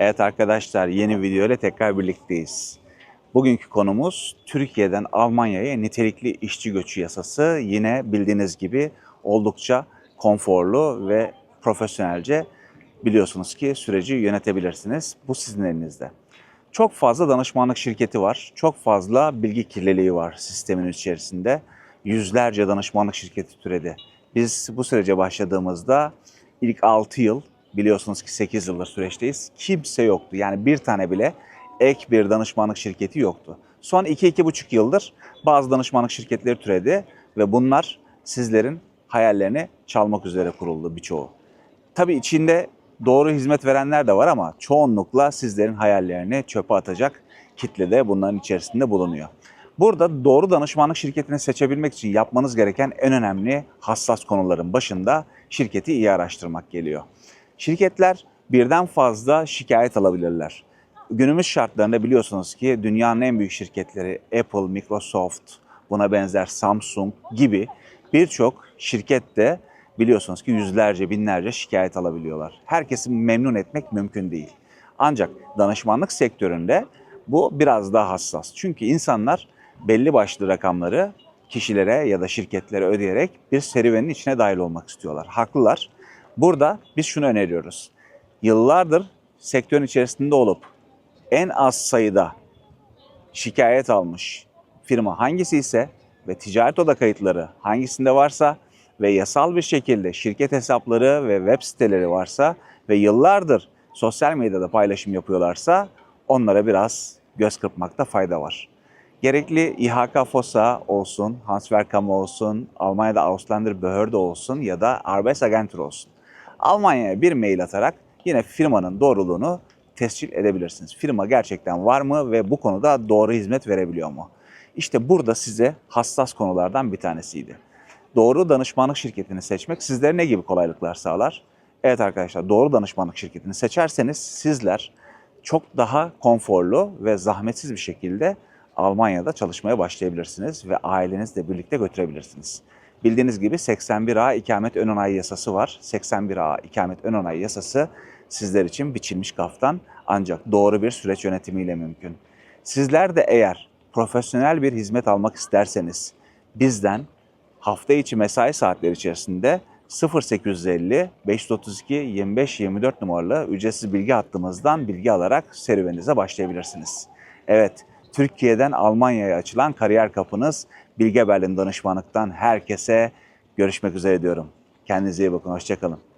Evet arkadaşlar yeni video ile tekrar birlikteyiz. Bugünkü konumuz Türkiye'den Almanya'ya nitelikli işçi göçü yasası. Yine bildiğiniz gibi oldukça konforlu ve profesyonelce biliyorsunuz ki süreci yönetebilirsiniz. Bu sizin elinizde. Çok fazla danışmanlık şirketi var. Çok fazla bilgi kirliliği var sistemin içerisinde. Yüzlerce danışmanlık şirketi türedi. Biz bu sürece başladığımızda ilk 6 yıl biliyorsunuz ki 8 yıldır süreçteyiz. Kimse yoktu. Yani bir tane bile ek bir danışmanlık şirketi yoktu. Son 2-2,5 yıldır bazı danışmanlık şirketleri türedi ve bunlar sizlerin hayallerini çalmak üzere kuruldu birçoğu. Tabii içinde doğru hizmet verenler de var ama çoğunlukla sizlerin hayallerini çöpe atacak kitle de bunların içerisinde bulunuyor. Burada doğru danışmanlık şirketini seçebilmek için yapmanız gereken en önemli hassas konuların başında şirketi iyi araştırmak geliyor. Şirketler birden fazla şikayet alabilirler. Günümüz şartlarında biliyorsunuz ki dünyanın en büyük şirketleri Apple, Microsoft, buna benzer Samsung gibi birçok şirket de biliyorsunuz ki yüzlerce, binlerce şikayet alabiliyorlar. Herkesi memnun etmek mümkün değil. Ancak danışmanlık sektöründe bu biraz daha hassas. Çünkü insanlar belli başlı rakamları kişilere ya da şirketlere ödeyerek bir serüvenin içine dahil olmak istiyorlar. Haklılar. Burada biz şunu öneriyoruz. Yıllardır sektörün içerisinde olup en az sayıda şikayet almış firma hangisi ise ve ticaret oda kayıtları hangisinde varsa ve yasal bir şekilde şirket hesapları ve web siteleri varsa ve yıllardır sosyal medyada paylaşım yapıyorlarsa onlara biraz göz kırpmakta fayda var. Gerekli İHK FOSA olsun, Hanswerkam olsun, Almanya'da Ausländer Behörde olsun ya da Arbeitsagentur olsun. Almanya'ya bir mail atarak yine firmanın doğruluğunu tescil edebilirsiniz. Firma gerçekten var mı ve bu konuda doğru hizmet verebiliyor mu? İşte burada size hassas konulardan bir tanesiydi. Doğru danışmanlık şirketini seçmek sizlere ne gibi kolaylıklar sağlar? Evet arkadaşlar doğru danışmanlık şirketini seçerseniz sizler çok daha konforlu ve zahmetsiz bir şekilde Almanya'da çalışmaya başlayabilirsiniz ve ailenizle birlikte götürebilirsiniz. Bildiğiniz gibi 81A ikamet ön onay yasası var. 81A ikamet ön onay yasası sizler için biçilmiş kaftan ancak doğru bir süreç yönetimiyle mümkün. Sizler de eğer profesyonel bir hizmet almak isterseniz bizden hafta içi mesai saatleri içerisinde 0850 532 25 24 numaralı ücretsiz bilgi hattımızdan bilgi alarak serüveninize başlayabilirsiniz. Evet, Türkiye'den Almanya'ya açılan kariyer kapınız Bilge Berlin danışmanlıktan herkese görüşmek üzere diyorum. Kendinize iyi bakın, hoşçakalın.